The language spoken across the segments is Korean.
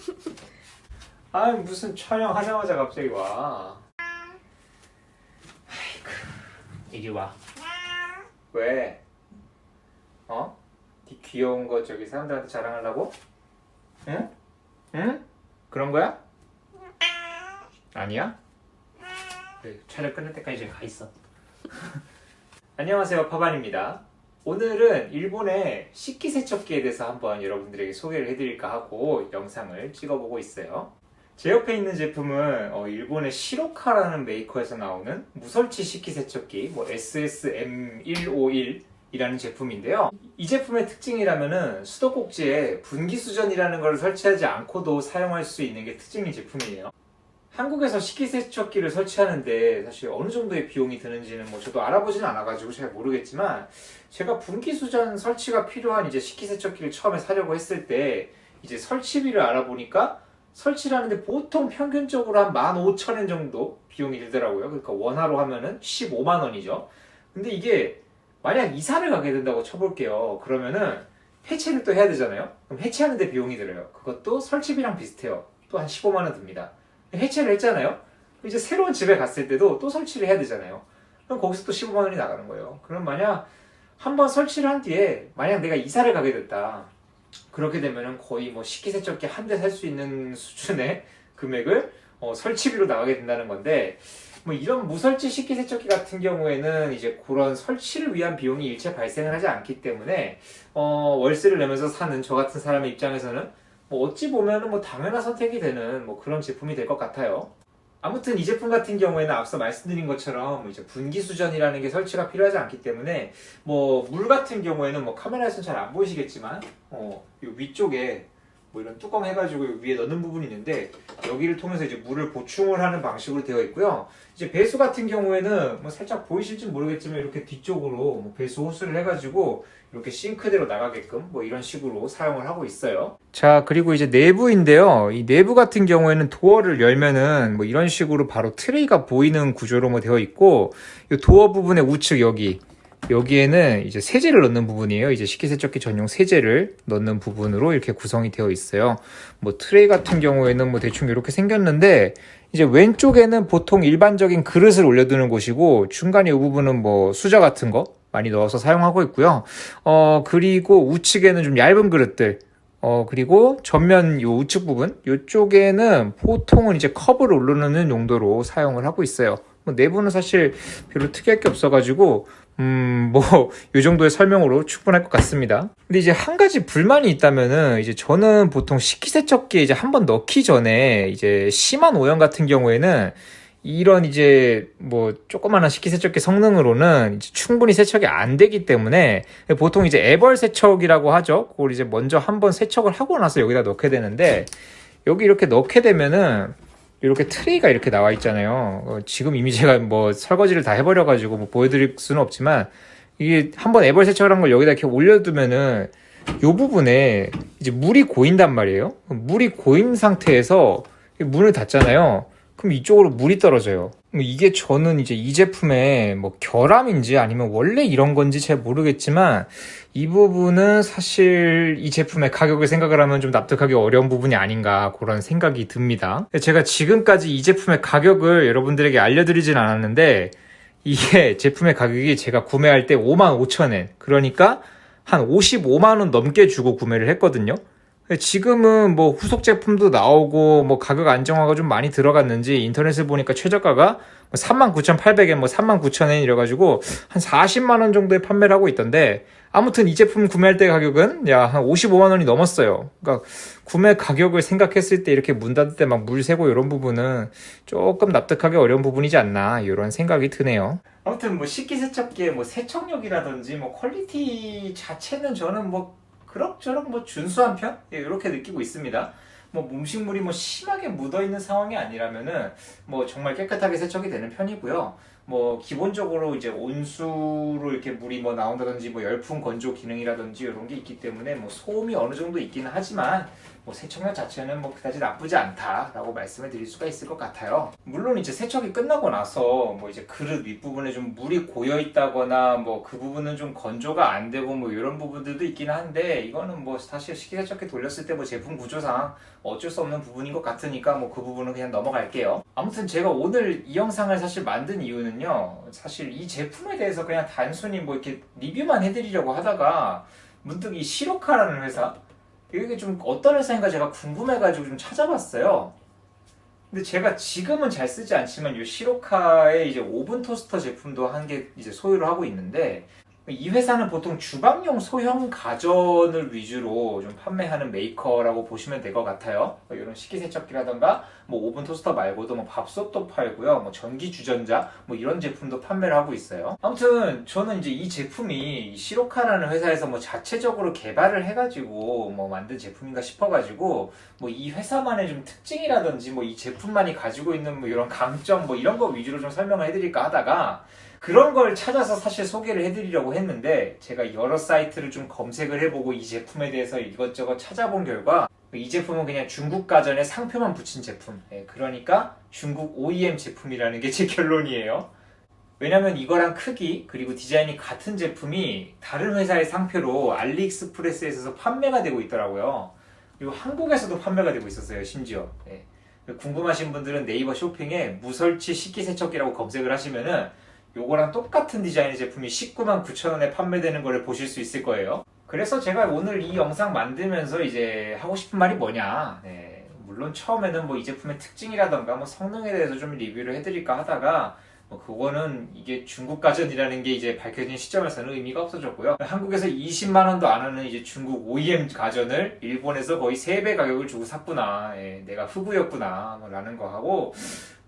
아 무슨 촬영하자마자 갑자기 와. 아이고 이리 와. 왜? 어? 네 귀여운 거 저기 사람들한테 자랑하려고? 응? 응? 그런 거야? 아니야? 그래, 촬영 끝날 때까지 가 있어. 안녕하세요, 파반입니다. 오늘은 일본의 식기세척기에 대해서 한번 여러분들에게 소개를 해드릴까 하고 영상을 찍어보고 있어요. 제 옆에 있는 제품은 어, 일본의 시로카라는 메이커에서 나오는 무설치 식기세척기 뭐 SSM151 이라는 제품인데요. 이 제품의 특징이라면은 수도꼭지에 분기수전이라는 걸 설치하지 않고도 사용할 수 있는 게 특징인 제품이에요. 한국에서 식기세척기를 설치하는데 사실 어느 정도의 비용이 드는지는 뭐 저도 알아보지는 않아가지고 잘 모르겠지만 제가 분기수전 설치가 필요한 이제 식기세척기를 처음에 사려고 했을 때 이제 설치비를 알아보니까 설치를 하는데 보통 평균적으로 한 15,000원 정도 비용이 들더라고요. 그러니까 원화로 하면은 15만 원이죠. 근데 이게 만약 이사를 가게 된다고 쳐볼게요. 그러면은 해체를 또 해야 되잖아요. 그럼 해체하는데 비용이 들어요. 그것도 설치비랑 비슷해요. 또 한 15만 원 듭니다. 해체를 했잖아요. 이제 새로운 집에 갔을 때도 또 설치를 해야 되잖아요. 그럼 거기서 또 15만 원이 나가는 거예요. 그럼 만약 한 번 설치를 한 뒤에 만약 내가 이사를 가게 됐다. 그렇게 되면은 거의 뭐 식기세척기 한 대 살 수 있는 수준의 금액을 어, 설치비로 나가게 된다는 건데 뭐 이런 무설치 식기세척기 같은 경우에는 이제 그런 설치를 위한 비용이 일체 발생을 하지 않기 때문에 어, 월세를 내면서 사는 저 같은 사람의 입장에서는 뭐 어찌 보면은 뭐 당연한 선택이 되는 뭐 그런 제품이 될 것 같아요. 아무튼 이 제품 같은 경우에는 앞서 말씀드린 것처럼 이제 분기 수전이라는 게 설치가 필요하지 않기 때문에 뭐 물 같은 경우에는 뭐 카메라에서는 잘 안 보이시겠지만 어, 요 위쪽에 뭐 이런 뚜껑 해가지고 요 위에 넣는 부분이 있는데 여기를 통해서 이제 물을 보충을 하는 방식으로 되어 있고요. 이제 배수 같은 경우에는 뭐 살짝 보이실지 모르겠지만 이렇게 뒤쪽으로 뭐 배수 호스를 해가지고 이렇게 싱크대로 나가게끔 뭐 이런 식으로 사용을 하고 있어요. 자 그리고 이제 내부인데요. 이 내부 같은 경우에는 도어를 열면은 뭐 이런 식으로 바로 트레이가 보이는 구조로 뭐 되어 있고 이 도어 부분의 우측 여기 여기에는 이제 세제를 넣는 부분이에요. 이제 식기세척기 전용 세제를 넣는 부분으로 이렇게 구성이 되어 있어요. 뭐 트레이 같은 경우에는 뭐 대충 이렇게 생겼는데 이제 왼쪽에는 보통 일반적인 그릇을 올려두는 곳이고 중간에 이 부분은 뭐 수저 같은 거 많이 넣어서 사용하고 있고요. 어 그리고 우측에는 좀 얇은 그릇들 어 그리고 전면 요 우측 부분 요쪽에는 보통은 이제 컵을 올려놓는 용도로 사용을 하고 있어요. 뭐 내부는 사실 별로 특이할 게 없어가지고 음, 뭐, 요 정도의 설명으로 충분할 것 같습니다. 근데 이제 한 가지 불만이 있다면은, 이제 저는 보통 식기세척기에 이제 한 번 넣기 전에, 이제 심한 오염 같은 경우에는, 이런 이제 뭐 조그마한 식기세척기 성능으로는 충분히 세척이 안 되기 때문에 보통 이제 애벌 세척이라고 하죠. 그걸 이제 먼저 한번 세척을 하고 나서 여기다 넣게 되는데 여기 이렇게 넣게 되면은 이렇게 트레이가 이렇게 나와 있잖아요. 어, 지금 이미 제가 뭐 설거지를 다 해버려가지고 뭐 보여드릴 수는 없지만 이게 한번 애벌 세척을 한걸 여기다 이렇게 올려두면은 요 부분에 이제 물이 고인단 말이에요. 물이 고인 상태에서 문을 닫잖아요. 그럼 이쪽으로 물이 떨어져요. 이게 저는 이제 이 제품의 뭐 결함인지 아니면 원래 이런 건지 잘 모르겠지만 이 부분은 사실 이 제품의 가격을 생각을 하면 좀 납득하기 어려운 부분이 아닌가 그런 생각이 듭니다. 제가 지금까지 이 제품의 가격을 여러분들에게 알려드리진 않았는데 이게 제품의 가격이 제가 구매할 때 5만 5천 엔 그러니까 한 55만 원 넘게 주고 구매를 했거든요. 지금은 뭐 후속 제품도 나오고 뭐 가격 안정화가 좀 많이 들어갔는지 인터넷에 보니까 최저가가 39,800엔 뭐 39,000엔 뭐 이래가지고 한 40만 원 정도에 판매를 하고 있던데 아무튼 이 제품 구매할 때 가격은 야 한 55만 원이 넘었어요. 그러니까 구매 가격을 생각했을 때 이렇게 문 닫을 때 막 물 새고 이런 부분은 조금 납득하기 어려운 부분이지 않나 이런 생각이 드네요. 아무튼 뭐 식기세척기의 뭐 세척력이라든지 뭐 퀄리티 자체는 저는 뭐 그럭저럭 뭐 준수한 편 예, 이렇게 느끼고 있습니다. 뭐 음식물이 뭐 심하게 묻어 있는 상황이 아니라면은 뭐 정말 깨끗하게 세척이 되는 편이고요. 뭐 기본적으로 이제 온수로 이렇게 물이 뭐 나온다든지 뭐 열풍 건조 기능이라든지 이런 게 있기 때문에 뭐 소음이 어느 정도 있기는 하지만 뭐 세척력 자체는 뭐 그다지 나쁘지 않다라고 말씀을 드릴 수가 있을 것 같아요. 물론 이제 세척이 끝나고 나서 뭐 이제 그릇 윗부분에 좀 물이 고여 있다거나 뭐 그 부분은 좀 건조가 안 되고 뭐 이런 부분들도 있기는 한데 이거는 뭐 사실 식기세척기 돌렸을 때 뭐 제품 구조상 어쩔 수 없는 부분인 것 같으니까 뭐 그 부분은 그냥 넘어갈게요. 아무튼 제가 오늘 이 영상을 사실 만든 이유는 요. 사실 이 제품에 대해서 그냥 단순히 뭐 이렇게 리뷰만 해드리려고 하다가 문득 이 시로카라는 회사 이게 좀 어떤 회사인가 제가 궁금해가지고 좀 찾아봤어요. 근데 제가 지금은 잘 쓰지 않지만 이 시로카의 이제 오븐 토스터 제품도 한 개 이제 소유를 하고 있는데 이 회사는 보통 주방용 소형 가전을 위주로 좀 판매하는 메이커라고 보시면 될 것 같아요. 뭐 이런 식기세척기라던가 뭐 오븐 토스터 말고도 뭐 밥솥도 팔고요. 뭐 전기 주전자 뭐 이런 제품도 판매를 하고 있어요. 아무튼 저는 이제 이 제품이 이 시로카라는 회사에서 뭐 자체적으로 개발을 해가지고 뭐 만든 제품인가 싶어가지고 뭐 이 회사만의 좀 특징이라든지 뭐 이 제품만이 가지고 있는 뭐 이런 강점 뭐 이런 거 위주로 좀 설명을 해드릴까 하다가 그런 걸 찾아서 사실 소개를 해드리려고 했는데 제가 여러 사이트를 좀 검색을 해보고 이 제품에 대해서 이것저것 찾아본 결과 이 제품은 그냥 중국 가전에 상표만 붙인 제품. 예, 그러니까 중국 OEM 제품이라는 게 제 결론이에요. 왜냐면 이거랑 크기 그리고 디자인이 같은 제품이 다른 회사의 상표로 알리익스프레스에서 판매가 되고 있더라고요. 그리고 한국에서도 판매가 되고 있었어요 심지어. 예. 궁금하신 분들은 네이버 쇼핑에 무설치 식기세척기라고 검색을 하시면은 요거랑 똑같은 디자인의 제품이 19만 9천 원에 판매되는 거를 보실 수 있을 거예요. 그래서 제가 오늘 이 영상 만들면서 이제 하고 싶은 말이 뭐냐. 네, 물론 처음에는 뭐 이 제품의 특징이라던가 뭐 성능에 대해서 좀 리뷰를 해드릴까 하다가 뭐 그거는 이게 중국 가전이라는 게 이제 밝혀진 시점에서는 의미가 없어졌고요. 한국에서 20만 원도 안 하는 이제 중국 OEM 가전을 일본에서 거의 3배 가격을 주고 샀구나. 예, 내가 흑우였구나. 뭐 라는 거 하고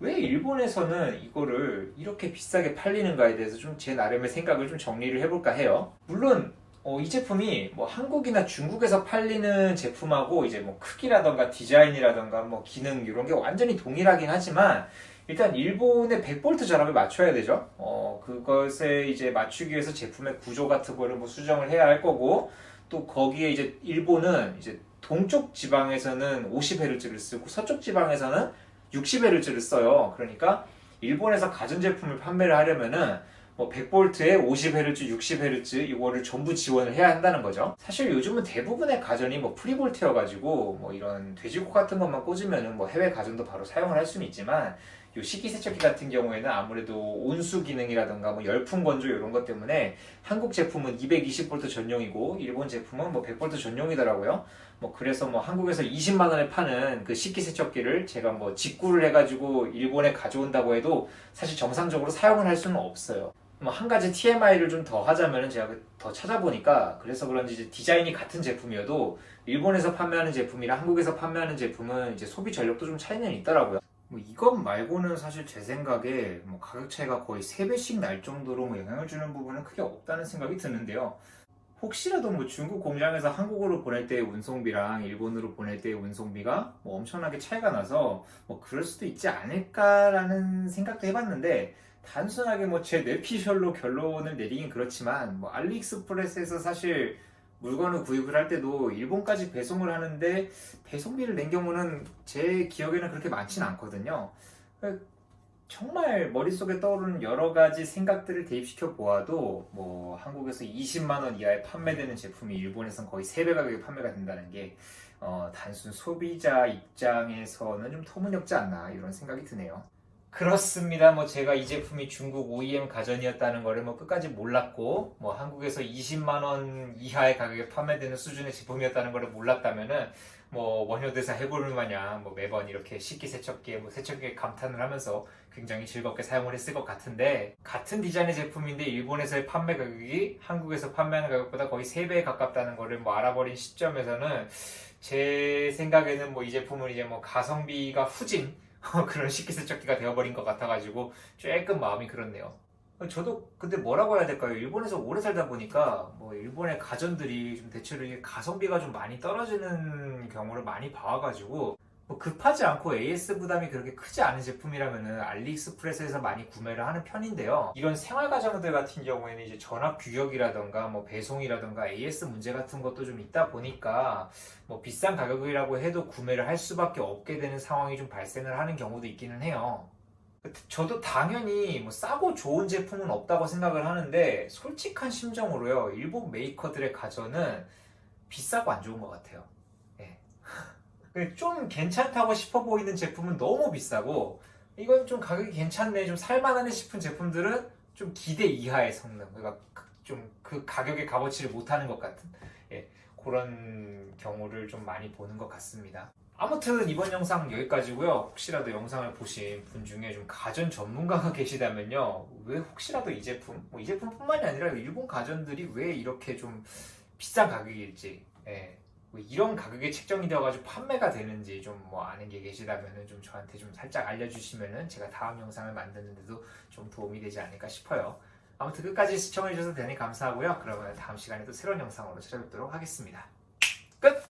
왜 일본에서는 이거를 이렇게 비싸게 팔리는가에 대해서 좀 제 나름의 생각을 좀 정리를 해볼까 해요. 물론 어, 이 제품이 뭐 한국이나 중국에서 팔리는 제품하고 이제 뭐 크기라던가 디자인이라던가 뭐 기능 이런 게 완전히 동일하긴 하지만 일단 일본의 100볼트 전압을 맞춰야 되죠. 어, 그것에 이제 맞추기 위해서 제품의 구조 같은 거를 뭐 수정을 해야 할 거고 또 거기에 이제 일본은 이제 동쪽 지방에서는 50Hz를 쓰고 서쪽 지방에서는 60Hz를 써요. 그러니까 일본에서 가전제품을 판매를 하려면은 뭐 100V에 50Hz, 60Hz 이거를 전부 지원을 해야 한다는 거죠. 사실 요즘은 대부분의 가전이 뭐 프리볼트여 가지고 뭐 이런 돼지고 같은 것만 꽂으면은 뭐 해외 가전도 바로 사용을 할 수는 있지만 요 식기세척기 같은 경우에는 아무래도 온수 기능이라든가 뭐 열풍 건조 이런 것 때문에 한국 제품은 220V 전용이고 일본 제품은 뭐 100V 전용이더라고요. 뭐 그래서 뭐 한국에서 20만 원에 파는 그 식기세척기를 제가 뭐 직구를 해가지고 일본에 가져온다고 해도 사실 정상적으로 사용을 할 수는 없어요. 뭐 한 가지 TMI를 좀 더 하자면은 제가 더 찾아보니까 그래서 그런지 이제 디자인이 같은 제품이어도 일본에서 판매하는 제품이랑 한국에서 판매하는 제품은 이제 소비 전력도 좀 차이는 있더라고요. 뭐 이것 말고는 사실 제 생각에 뭐 가격 차이가 거의 3배씩 날 정도로 뭐 영향을 주는 부분은 크게 없다는 생각이 드는데요. 혹시라도 뭐 중국 공장에서 한국으로 보낼 때의 운송비랑 일본으로 보낼 때의 운송비가 뭐 엄청나게 차이가 나서 뭐 그럴 수도 있지 않을까라는 생각도 해봤는데 단순하게 뭐 제 뇌피셜로 결론을 내리긴 그렇지만 뭐 알리익스프레스에서 사실 물건을 구입을 할 때도 일본까지 배송을 하는데 배송비를 낸 경우는 제 기억에는 그렇게 많지는 않거든요. 정말 머릿속에 떠오르는 여러 가지 생각들을 대입시켜 보아도 뭐 한국에서 20만 원 이하에 판매되는 제품이 일본에선 거의 3배 가격에 판매가 된다는 게 어, 단순 소비자 입장에서는 좀 터무니없지 않나 이런 생각이 드네요. 그렇습니다. 뭐 제가 이 제품이 중국 OEM 가전이었다는 거를 뭐 끝까지 몰랐고 뭐 한국에서 20만 원 이하의 가격에 판매되는 수준의 제품이었다는 거를 몰랐다면은 뭐 원효대사 해볼 마냥 뭐 매번 이렇게 식기 세척기에 뭐 세척기에 감탄을 하면서 굉장히 즐겁게 사용을 했을 것 같은데 같은 디자인의 제품인데 일본에서의 판매 가격이 한국에서 판매하는 가격보다 거의 3배에 가깝다는 거를 뭐 알아버린 시점에서는 제 생각에는 뭐 이 제품은 이제 뭐 가성비가 후진 그런 식기세척기가 되어버린 것 같아가지고 조금 마음이 그렇네요. 저도 근데 뭐라고 해야 될까요? 일본에서 오래 살다 보니까 뭐 일본의 가전들이 좀 대체로 가성비가 좀 많이 떨어지는 경우를 많이 봐와가지고 뭐 급하지 않고 AS 부담이 그렇게 크지 않은 제품이라면은 알리익스프레스에서 많이 구매를 하는 편인데요. 이런 생활 가정들 같은 경우에는 이제 전압 규격이라던가 뭐 배송이라던가 AS 문제 같은 것도 좀 있다 보니까 뭐 비싼 가격이라고 해도 구매를 할 수밖에 없게 되는 상황이 좀 발생을 하는 경우도 있기는 해요. 저도 당연히 뭐 싸고 좋은 제품은 없다고 생각을 하는데 솔직한 심정으로요 일본 메이커들의 가전은 비싸고 안 좋은 것 같아요. 예. 좀 괜찮다고 싶어 보이는 제품은 너무 비싸고 이건 좀 가격이 괜찮네 좀 살만하네 싶은 제품들은 좀 기대 이하의 성능 그러니까 좀 그 가격의 값어치를 못하는 것 같은 예, 그런 경우를 좀 많이 보는 것 같습니다. 아무튼 이번 영상 여기까지고요. 혹시라도 영상을 보신 분 중에 좀 가전 전문가가 계시다면요. 왜 혹시라도 이 제품, 뭐 이 제품뿐만이 아니라 일본 가전들이 왜 이렇게 좀 비싼 가격일지, 예, 뭐 이런 가격에 책정이 되어가지고 판매가 되는지 좀 뭐 아는 게 계시다면은 좀 저한테 좀 살짝 알려주시면은 제가 다음 영상을 만드는데도 좀 도움이 되지 않을까 싶어요. 아무튼 끝까지 시청해주셔서 대단히 감사하고요. 그러면 다음 시간에 또 새로운 영상으로 찾아뵙도록 하겠습니다.